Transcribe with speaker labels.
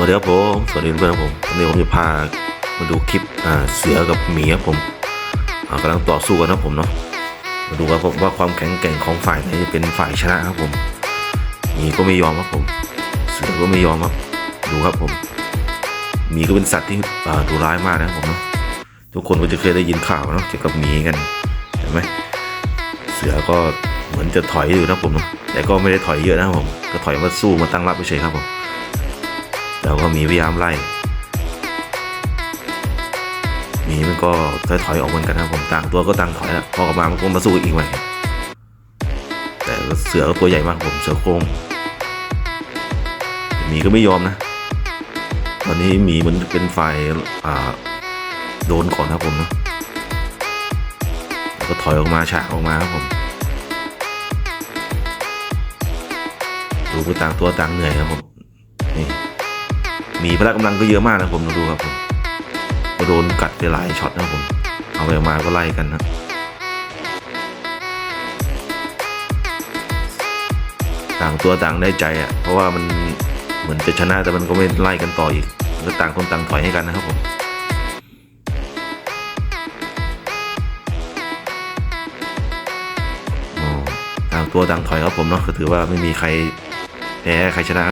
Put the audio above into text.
Speaker 1: วัสดีครับผม สวัสดีเพื่อนๆผมวันนี้ผมจะพามาดูคลิปเสือกับหมีครับผมอ่ากำลังต่อสู้กันนะผมเนาะ มาดูครับผมว่าความแข็งแกร่งของฝ่ายไหนจะเป็นฝ่ายชนะครับผม หมีก็ไม่ยอมครับผม เสือก็ไม่ยอมครับ ดูครับผม หมีก็เป็นสัตว์ที่ดุร้ายมากนะผมเนาะ ทุกคนก็จะเคยได้ยินข่าวเนาะเกี่ยวกับหมีกันเห็นไหมเสือก็เหมือนจะถอยอยู่นะผมเนาะ แต่ก็ไม่ได้ถอยเยอะนะผม ก็ถอยมาสู้มาตั้งรับเฉยครับผม แล้วก็มีพยายามไล่มีมันก็ถอยๆอยอกเหมือนกันนะครับผมต่างตัวก็ต่างถอยแล้วพอกลับมามันก็มาสู้อีกใหม่แต่เสือก็ตัวใหญ่มากผมเสือโคร่งหมีก็ไม่ยอมนะ ตอนนี้หมีเหมันเป็นฝ่ายอ่าโดนก่อนครับผมนะแล้วก็ถอยออกมาฉากออกมาครับผมดูไปต่างตัวต่างเหนื่อยครับผมนี่ มีพละกำลังก็เยอะมากนะผมดูครับผมก็โดนกัดไปหลายช็อตนะผม เอาไปมาก็ไล่กันนะต่างตัวต่างได้ใจอะ เพราะว่ามันเหมือนจะชนะแต่มันก็ไม่ไล่กันต่ออีกก็ต่างคนต่างถอยให้กันนะครับผมต่างตัวต่างถอยครับผมเนาะก็ถือว่าไม่มีใครแพ้ใครชนะ